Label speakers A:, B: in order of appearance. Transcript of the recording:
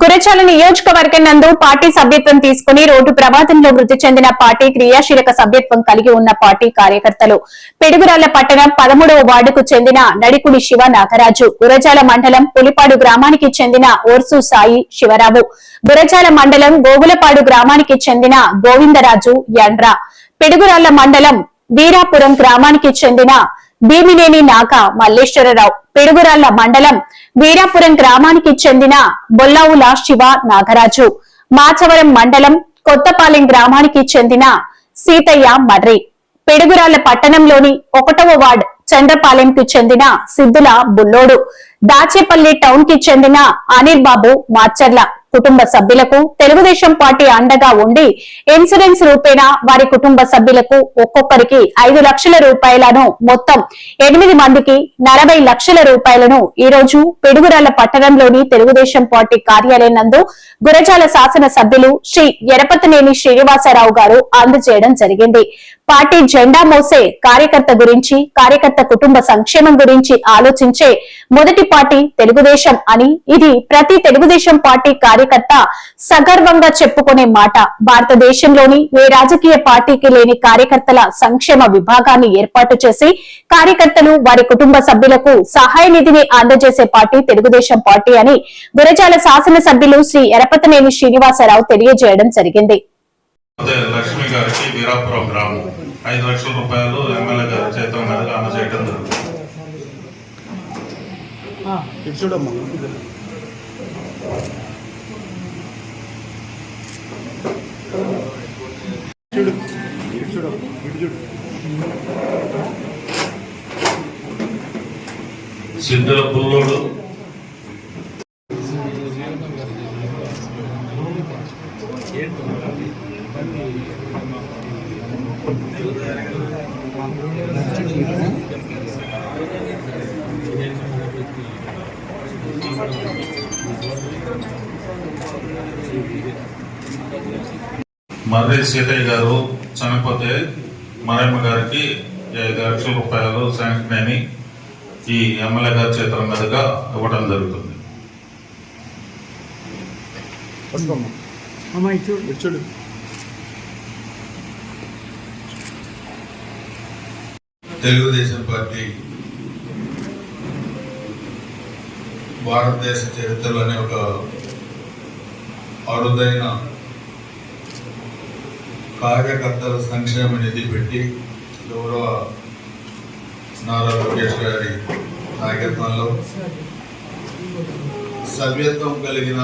A: గురచాల నియోజకవర్గం నందు పార్టీ సభ్యత్వం తీసుకుని రోడ్డు ప్రమాదంలో మృతి చెందిన పార్టీ క్రియాశీలక సభ్యత్వం కలిగి ఉన్న పార్టీ కార్యకర్తలు. పిడుగురాళ్ళ పట్టణం పదమూడవ వార్డుకు చెందిన నడికుడి శివ నాగరాజు గురజాల మండలం పులిపాడు గ్రామానికి చెందిన ఓర్సు సాయి శివరావు గురజాల మండలం గోగులపాడు గ్రామానికి చెందిన గోవిందరాజు యండ్ర పిడుగురాళ్ళ మండలం వీరాపురం గ్రామానికి చెందిన భీమినేని నాక మల్లేశ్వరరావు. పిడుగురాళ్ళ మండలం వీరాపురం గ్రామానికి చెందిన బొల్లావుల శివ నాగరాజు. మాచవరం మండలం కొత్తపాలెం గ్రామానికి చెందిన సీతయ్య మర్రి. పిడుగురాళ్ళ పట్టణంలోని ఒకటవ వార్డ్ చంద్రపాలెంకి చెందిన సిద్దుల బుల్లోడు. దాచేపల్లి టౌన్కి చెందిన అనిల్ బాబు మాచర్ల. కుటుంబ సభ్యులకు తెలుగుదేశం పార్టీ అండగా ఉండి ఇన్సూరెన్స్ రూపేణా వారి కుటుంబ సభ్యులకు ఒక్కొక్కరికి ఐదు లక్షల రూపాయలను మొత్తం ఎనిమిది మందికి నలభై లక్షల రూపాయలను ఈ రోజు పెడుగురాల పట్టణంలోని తెలుగుదేశం పార్టీ కార్యాలయం నందు గురజాల శాసన సభ్యులు శ్రీ ఎరపతనేని శ్రీనివాసరావు గారు అందజేయడం జరిగింది. పార్టీ జెండా మోసే కార్యకర్త గురించి కార్యకర్త కుటుంబ సంక్షేమం గురించి ఆలోచించే మొదటి పార్టీ తెలుగుదేశం అని ఇది ప్రతి తెలుగుదేశం పార్టీ కార్యకర్త సగర్వంగా చెప్పుకునే మాట. భారతదేశంలోని ఏ రాజకీయ పార్టీకి లేని కార్యకర్తల సంక్షేమ విభాగాన్ని ఏర్పాటు చేసి కార్యకర్తలు వారి కుటుంబ సభ్యులకు సహాయ నిధిని అందజేసే పార్టీ తెలుగుదేశం పార్టీ అని గురజాల శాసనసభ్యులు శ్రీ ఎరపతనేని శ్రీనివాసరావు తెలియజేయడం జరిగింది.
B: అదే లక్ష్మి గారికి వీరాపురం గ్రామం ఐదు లక్షల రూపాయలు ఎమ్మెల్యే గారి చేతుల మీదుగా అందజేయడం జరుగుతుంది
C: ఇటు చూడమ్మా. చూడు. ఇటు చూడు. ఇటు చూడు.
B: సిద్ధుల పుల్లోడు మర్రి సీతయ్య గారు చనిపోతే మరమ్మ గారికి ఐదు లక్షల రూపాయలు శాంక్షన్ అని ఈ ఎమ్మెల్యే గారి చేతుల మీదుగా ఇవ్వడం జరుగుతుంది.
C: చూడు.
D: తెలుగుదేశం పార్టీ భారతదేశ చరిత్రలోనే ఒక అరుదైన కార్యకర్తల సంక్షేమ నిధి పెట్టి గౌరవ నారా లోకేష్ గారి నాయకత్వంలో సభ్యత్వం కలిగిన